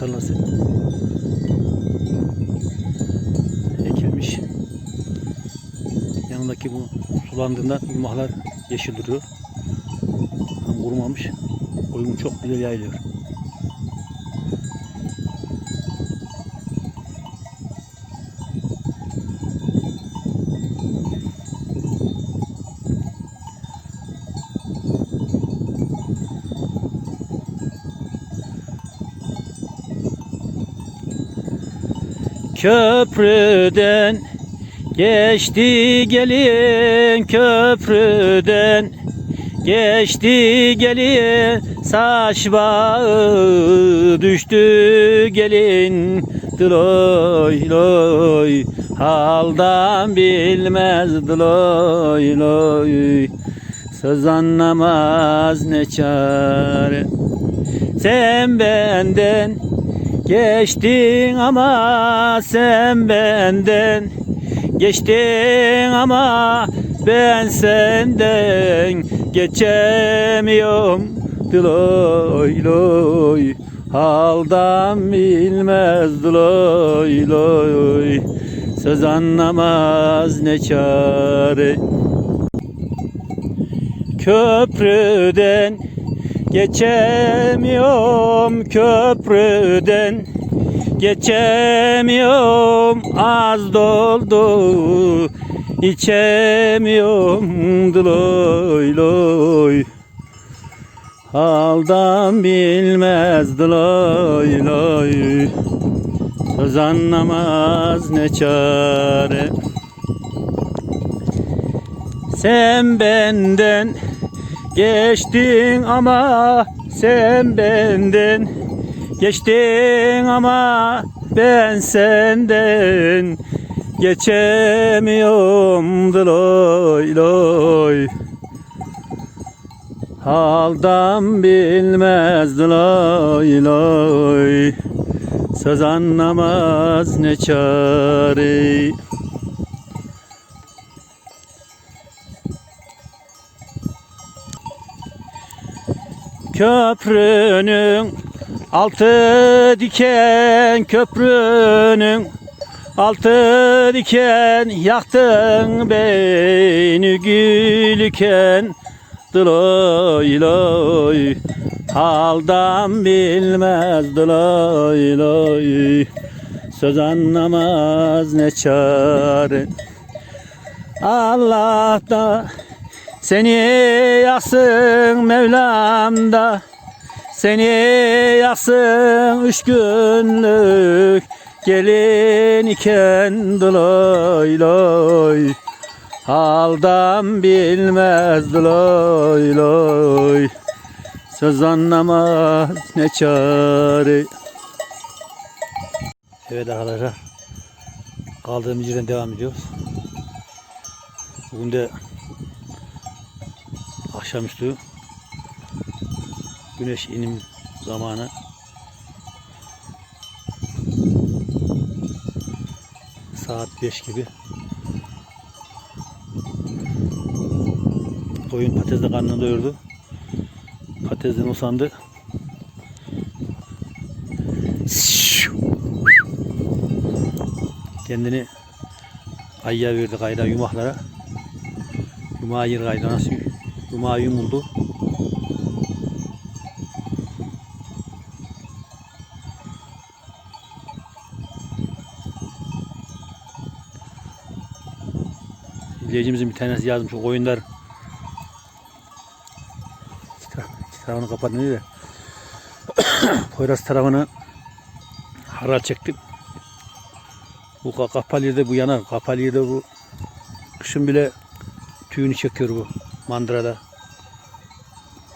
tarlası. Ekilmiş. Yanındaki bu sulandığında yumahlar yeşil duruyor. Tam kurumamış. Koyun çok güzel yayılıyor. Köprüden geçti gelin köprüden. Geçti gelin saç bağı düştü gelin Dıloy loy. Haldan bilmez dıloy loy. Söz anlamaz ne çare. Sen benden Geçtin ama sen benden. Geçtin ama ben senden Geçemiyorum. Diloy loy Haldan bilmez diloy loy. Söz anlamaz ne çare. Köprüden Geçemiyorum köprüden. Geçemiyorum az doldu. İçemiyorum dıloy loy. Haldan bilmez dıloy loy. Söz anlamaz ne çare. Sen benden Geçtin ama sen benden. Geçtin ama ben senden. Geçemiyorum loy loy. Haldan bilmez loy loy. Söz anlamaz ne çare Köprünün altı diken köprünün altı diken yaktın beni gülüken Dıloy loy haldan bilmez dıloy loy. Söz anlamaz ne çare. Allah da seni yaksın Mevlam da Seni yaksın üç günlük Gelin iken dıloy loy. Haldan bilmez dıloy loy. Söz anlamaz ne çare. Evet arkadaşlar Kaldığımız yerden devam ediyoruz. Bugün de akşamüstü güneş inim zamanı. Saat 5 gibi. Koyun patatesle karnını doyurdu. Patatesten usandı kendini ayya verdi kayda yumaklara yumağı yer kayda nasıl yumağı yumuldu İzleyicimizin bir tanesi yazmış o oyunlar iki taraf- iki tarafını kapatmıyor da Poyraz tarafını haral çektim. Bu ka- kapalı yerde bu yanar. Kapalı yerde bu kışın bile tüyünü çekiyor bu mandırada.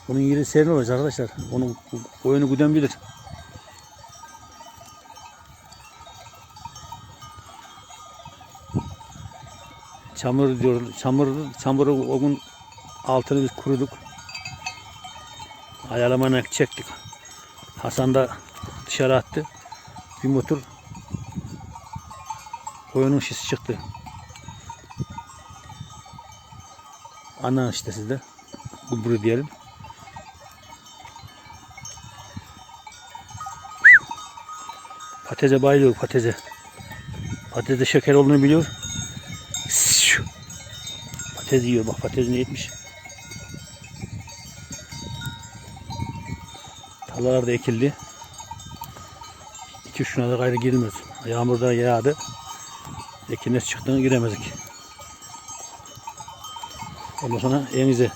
Bunun yeri serin olacak arkadaşlar. Onun oyunu güden bilir. Çamur diyor. Çamur, çamuru o gün altını biz kuruduk. Ayarlamana çektik. Hasan da dışarı attı. Bir motor koyunun şişi çıktı. Ana işte sizde. Gübre diyelim. Patatese bayılıyor patatese. Patateste şeker olduğunu biliyor. Patates yiyor bak patates ne etmiş. Tarlalar da ekildi. İki şuna da gayrı girilmez. Yağmur da yağdı. Ekinler çıktığını giremedik. Ondan sonra evimize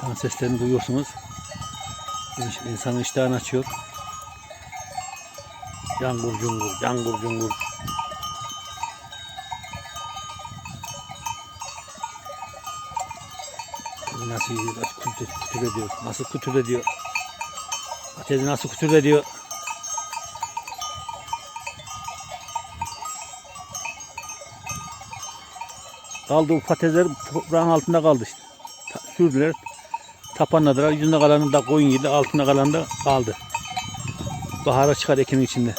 Çan seslerini duyuyorsunuz. İns- İnsanın iştahını açıyor. Yangur cungur, yangur cungur. Nasıl yiyor, nasıl kütür, kütür ediyor, nasıl kütür ediyor. Patatesi nasıl kütür ediyor. Kaldı bu patatesler toprağın altında kaldı işte. Sürdüler, tapanladılar. Yüzünde kalanı da koyun yedi, altında kalanı da kaldı. Bahara çıkar ekinin içinde.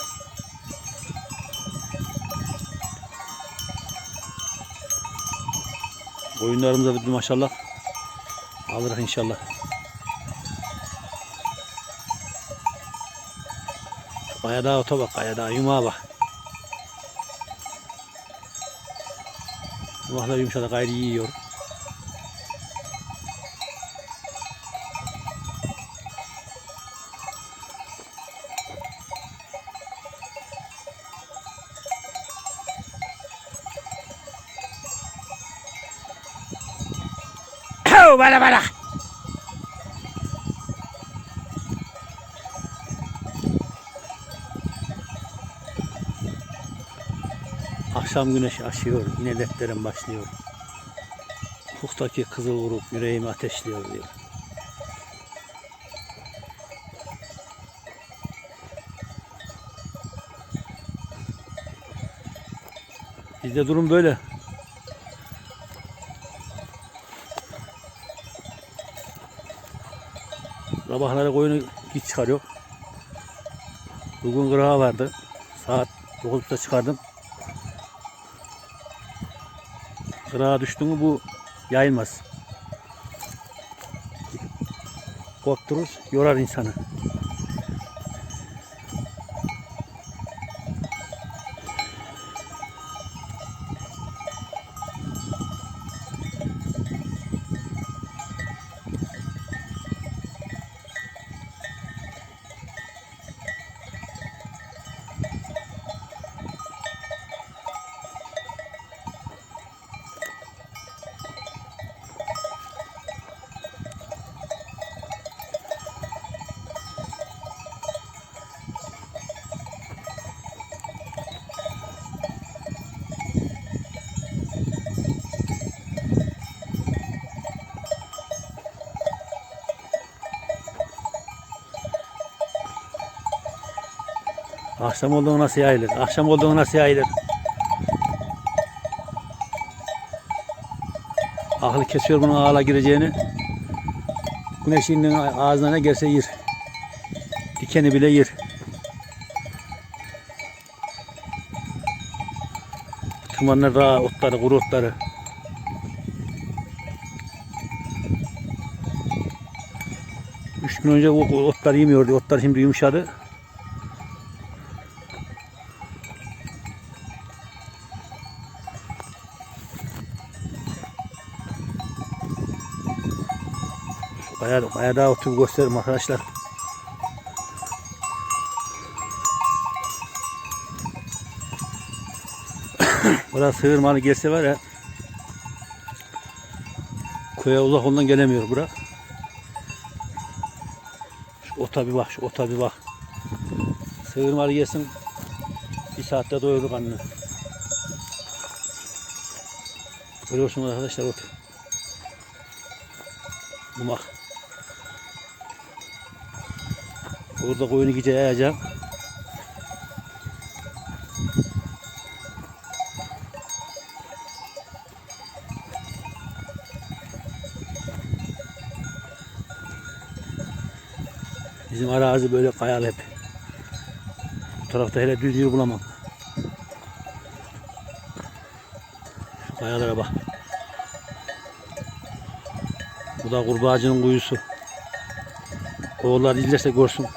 Koyunlarımıza da maşallah alırız inşallah. Kaya dağı ota bak, kaya dağı yumağa bak. Yumaklar yumuşadı, gayrı yiyor. Hau bala bala. Akşam güneşi aşıyor, yine leplerim başlıyor. Ufuktaki kızıl grup yüreğimi ateşliyor diyor. Bizde durum böyle. Sabahları koyunu hiç çıkarıyor. Bugün kırağı vardı. Saat 9'da çıkardım. Kırağa düştü mü bu yayılmaz. Korkturur, yorar insanı. Akşam olduğu nasıl yayılır? Akşam olduğu nasıl yayılır? Aklı kesiyor bunun ağla gireceğini. Güneş indiğin ağzına ne gelse yer. Dikeni bile yer. Tırmanlar daha otları, kuru otları. Üç gün önce o otlar yemiyordu. Otlar şimdi yumuşadı. Bayağı, bayağı daha oturup gösteririm arkadaşlar. Burası sığır malı gelse var ya köye uzak ondan gelemiyor bura. Şu ota bir bak, şu ota bir bak. Sığır malı yesin bir saatte doyurur karnını. Görüyorsunuz arkadaşlar ot. Bumak. Burada koyunu gece yayacağım. Bizim arazi böyle kayal hep. Bu tarafta hele düz yer bulamam. Şu kayalara bak. Bu da kurbağacının kuyusu. Oğullar izlerse görsün.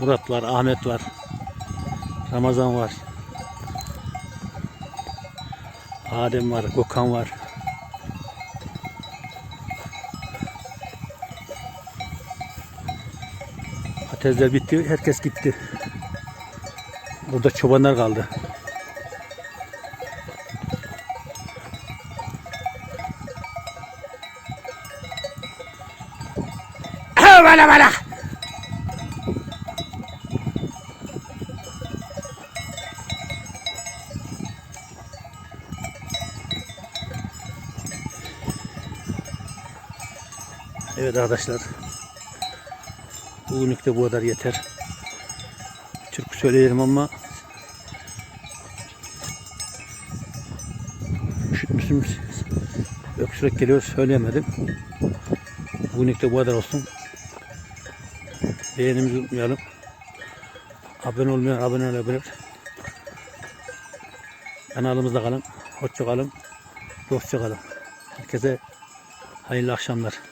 Murat var, Ahmet var. Ramazan var. Adem var, Gökhan var. Patatesler bitti, herkes gitti. Burada çobanlar kaldı. Evet arkadaşlar. Bugünlük de bu kadar yeter. Türkü söyleyelim ama üşütmüşüm. Öksürek geliyor söyleyemedim. Bugünlük de bu kadar olsun. Beğenimizi unutmayalım. Abone olmayan abone olabilir. Kanalımızda kalın. Hoşça kalın. Dostça kalın. Herkese hayırlı akşamlar.